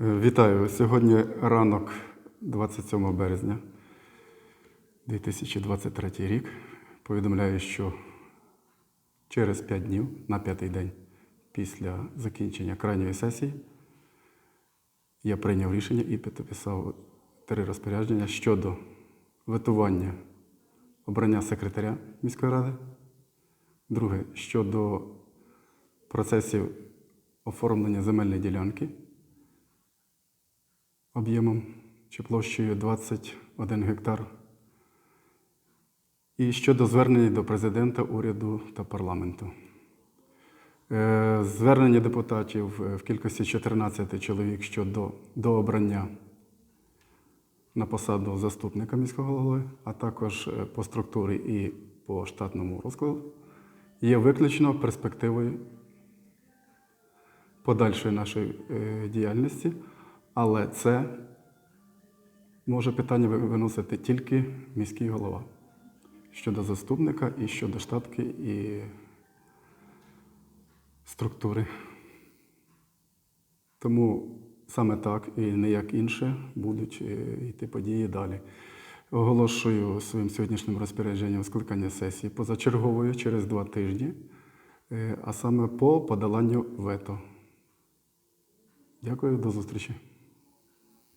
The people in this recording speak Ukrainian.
Вітаю! Сьогодні ранок 27 березня 2023 рік. Повідомляю, що через 5 днів, на п'ятий день після закінчення крайньої сесії, я прийняв рішення і підписав три розпорядження щодо ветування обрання секретаря міської ради. Друге, щодо процесів оформлення земельної ділянки об'ємом чи площею 21 гектар. І щодо звернення до президента, уряду та парламенту. Е, Звернення депутатів е, в кількості 14 чоловік щодо до обрання на посаду заступника міського голови, а також е, по структурі і по штатному розкладу, є виключно перспективою подальшої нашої діяльності, але це може питання виносити тільки міський голова щодо заступника і щодо штатки і структури. Тому саме так і не як інше будуть е, йти події далі. Оголошую своїм сьогоднішнім розпорядженням скликання сесії позачергової через два тижні, е, а саме по подоланню вето. Дякую, до зустрічі.